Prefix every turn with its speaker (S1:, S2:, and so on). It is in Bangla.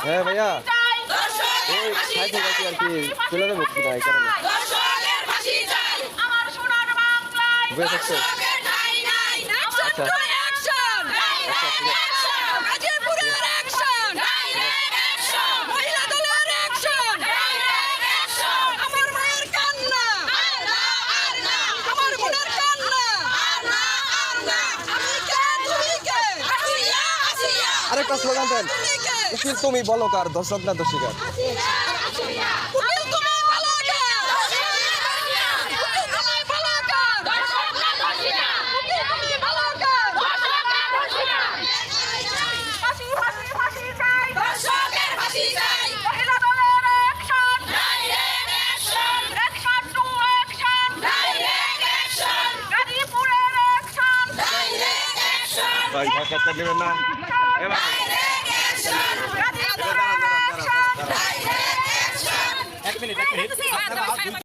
S1: হ্যাঁ ভাইয়া। এই সাইড থেকে আর কি চলে যাব কি ভাই কারণে আচ্ছা। আরেকটা স্লোগান দেন উকিল তুমি বলো কার দর্শক না দর্শিকার ভাই ঢাকাতে নেবেন না এবার
S2: এক মিনিট এক মিনিট